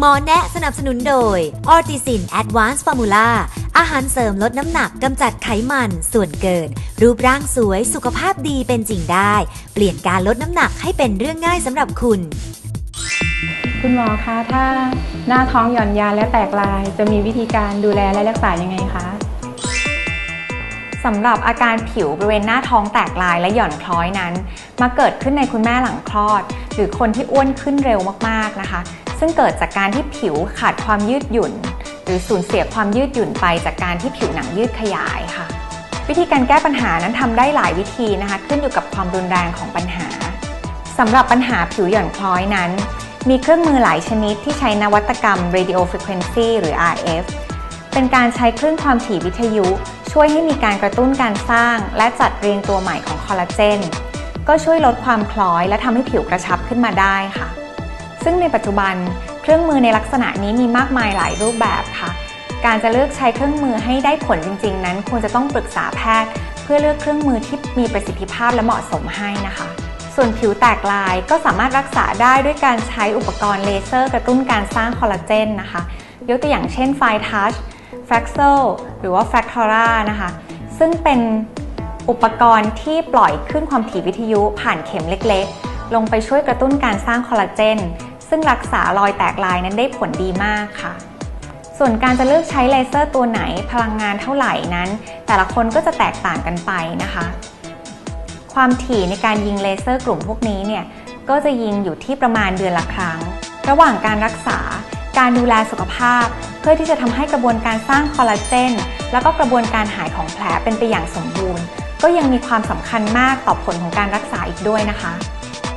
หมอแนะสนับสนุนโดยออ t ติซินแอดวานซ์ฟอร์มูล่าอาหารเสริมลดน้ำหนักกำจัดไขมันส่วนเกิน รูปร่างสวยสุขภาพดีเป็นจริงได้ เปลี่ยนการลดน้ำหนักให้เป็นเรื่องง่ายสำหรับคุณ คุณหมอคะถ้าหน้าท้องหย่อนยานและแตกลาย จะมีวิธีการดูแลและรักษายังไงคะสำหรับอาการผิวบริเวณหน้าท้องแตกลายและหย่อนคล้อยนั้น มาเกิดขึ้นในคุณแม่หลังคลอด หรือคนที่อ้วนขึ้นเร็วมากๆนะคะ ซึ่งเกิดจากการที่ผิวขาดความยืดหยุ่น หรือสูญเสียความยืดหยุ่นไปจากการที่ผิวหนังยืดขยายค่ะ วิธีการแก้ปัญหานั้นทำได้หลายวิธีนะคะ ขึ้นอยู่กับความรุนแรงของปัญหาสำหรับปัญหาผิวหย่อนคล้อยนั้น มีเครื่องมือหลายชนิดที่ใช้นวัตกรรม radio frequency หรือ RF เป็นการใช้คลื่นความถี่วิทยุ ช่วยให้มีการกระตุ้นการสร้าง และจัดเรียงตัวใหม่ของคอลลาเจน ก็ช่วยลดความคล้อยและทำให้ผิวกระชับขึ้นมาได้ค่ะ ซึ่งในปัจจุบันเครื่องมือในลักษณะนี้มีมากมายหลายรูปแบบค่ะ การจะเลือกใช้เครื่องมือให้ได้ผลจริง ๆ นั้น ควรจะต้องปรึกษาแพทย์ เพื่อเลือกเครื่องมือที่มีประสิทธิภาพและเหมาะสมให้นะคะ ส่วนผิวแตกลายก็สามารถรักษาได้ด้วยการใช้อุปกรณ์เลเซอร์กระตุ้นการสร้างคอลลาเจนนะคะ ยกตัวอย่างเช่นไฟทัช f r a x e l หรือว่า Fractora นะคะซึ่งเป็น อุปกรณ์ที่ปล่อยขึ้นความถี่วิทยุผ่านเข็มเล็กๆ ลงไปช่วยกระตุ้นการสร้างคอลลาเจน ซึ่งรักษารอยแตกลายนั้นได้ผลดีมากค่ะ ส่วนการจะเลือกใช้เลเซอร์ตัวไหนพลังงานเท่าไหร่นั้น แต่ละคนก็จะแตกต่างกันไปนะคะ ความถี่ในการยิงเลเซอร์กลุ่มพวกนี้เนี่ยก็จะยิงอยู่ที่ประมาณเดือนละครั้ง ระหว่างการรักษา การดูแลสุขภาพ เพื่อที่จะทำให้กระบวนการสร้างคอลลาเจน แล้วก็กระบวนการหายของแผลเป็นไปอย่างสมบูรณ์ ก็ยังมีความสำคัญมากต่อผลของการรักษาอีกด้วยนะคะ